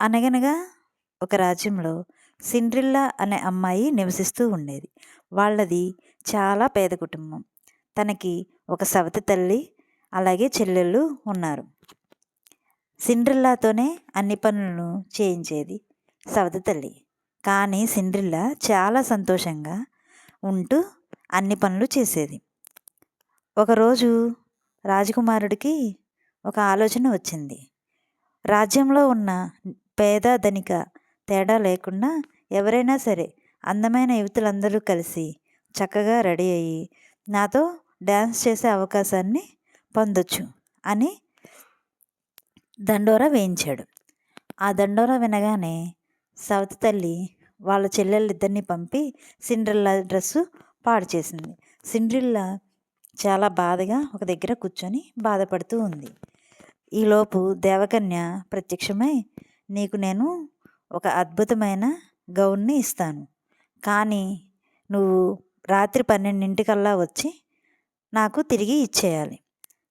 అనగనగా ఒక రాజ్యంలో సిండ్రిల్లా అనే అమ్మాయి నివసిస్తూ ఉండేది. వాళ్ళది చాలా పేద కుటుంబం. తనకి ఒక సవతి తల్లి అలాగే చెల్లెళ్ళు ఉన్నారు. సిండ్రిల్లాతోనే అన్ని పనులను చేయించేది సవతి తల్లి. కానీ సిండ్రిల్లా చాలా సంతోషంగా ఉంటూ అన్ని పనులు చేసేది. ఒకరోజు రాజకుమారుడికి ఒక ఆలోచన వచ్చింది. రాజ్యంలో ఉన్న పేద ధనిక తేడా లేకుండా ఎవరైనా సరే అందమైన యువతులందరూ కలిసి చక్కగా రెడీ అయ్యి నాతో డ్యాన్స్ చేసే అవకాశాన్ని పొందొచ్చు అని దండోరా వేయించాడు. ఆ దండోరా వినగానే సవతి తల్లి వాళ్ళ చెల్లెళ్ళిద్దరిని పంపి సిండ్రిల్లా డ్రెస్సు పాడు చేసింది. సిండ్రిల్లా చాలా బాధగా ఒక దగ్గర కూర్చొని బాధపడుతూ ఉంది. ఈలోపు దేవకన్య ప్రత్యక్షమై నీకు నేను ఒక అద్భుతమైన గౌన్ని ఇస్తాను. కానీ నువ్వు రాత్రి పన్నెండింటికల్లా వచ్చి నాకు తిరిగి ఇచ్చేయాలి.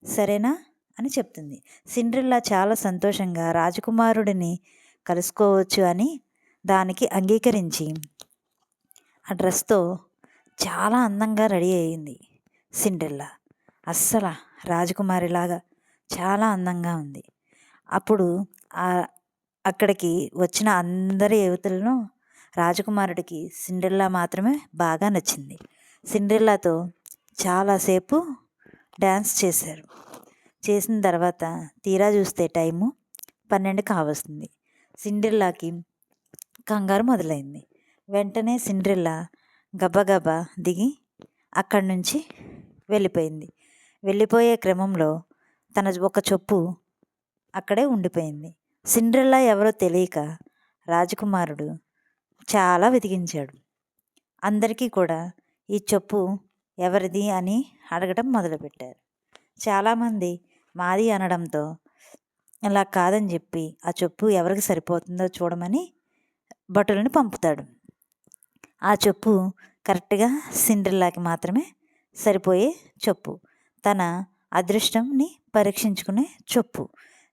సరేనా? అని చెప్తుంది. సిండ్రిల్లా చాలా సంతోషంగా రాజకుమారుడిని కలుసుకోవచ్చు అని దానికి అంగీకరించి ఆ డ్రెస్తో చాలా అందంగా రెడీ అయింది సిండ్రిల్లా. అస్సలు రాజకుమారిలాగా చాలా అందంగా ఉంది. అప్పుడు ఆ అక్కడికి వచ్చిన అందరి యువతులను రాజకుమారుడికి సిండ్రిల్లా మాత్రమే బాగా నచ్చింది. సిండ్రిల్లాతో చాలాసేపు డ్యాన్స్ చేశారు. చేసిన తర్వాత తీరా చూస్తే టైము పన్నెండు కావస్తుంది. సిండ్రిల్లాకి కంగారు మొదలైంది. వెంటనే సిండ్రిల్లా గబగబా దిగి అక్కడి నుంచి వెళ్ళిపోయింది. వెళ్ళిపోయే క్రమంలో తన ఒక చొప్పు అక్కడే ఉండిపోయింది. సిండ్రెల్లా ఎవరో తెలియక రాజకుమారుడు చాలా వెతికించాడు. అందరికీ కూడా ఈ చెప్పు ఎవరిది అని అడగటం మొదలుపెట్టారు. చాలామంది మాది అనడంతో ఇలా కాదని చెప్పి ఆ చెప్పు ఎవరికి సరిపోతుందో చూడమని భటులను పంపుతాడు. ఆ చెప్పు కరెక్ట్గా సిండ్రిల్లాకి మాత్రమే సరిపోయే చెప్పు. తన అదృష్టంని పరీక్షించుకునే చెప్పు.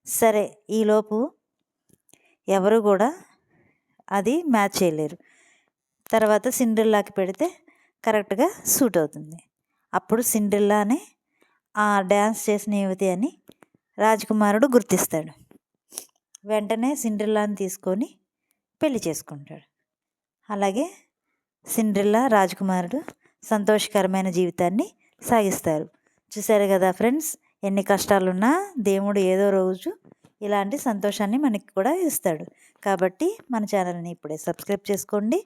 సరే ఈలోపు ఎవరు కూడా అది మ్యాచ్ చేయలేరు. తర్వాత సిండ్రిల్లాకి పెడితే కరెక్ట్గా సూట్ అవుతుంది. అప్పుడు సిండ్రిల్లానే ఆ డ్యాన్స్ చేసిన యువతి అని రాజకుమారుడు గుర్తిస్తాడు. వెంటనే సిండ్రిల్లాని తీసుకొని పెళ్ళి చేసుకుంటాడు. అలాగే సిండ్రిల్లా రాజకుమారుడు సంతోషకరమైన జీవితాన్ని సాగిస్తారు. చూసారు కదా ఫ్రెండ్స్ ఎన్ని కష్టాలున్నా దేవుడు ఏదో రోజు ఇలాంటి సంతోషాన్ని మనకి కూడా ఇస్తాడు. కాబట్టి మన ఛానల్ని ఇప్పుడే సబ్స్క్రైబ్ చేసుకోండి.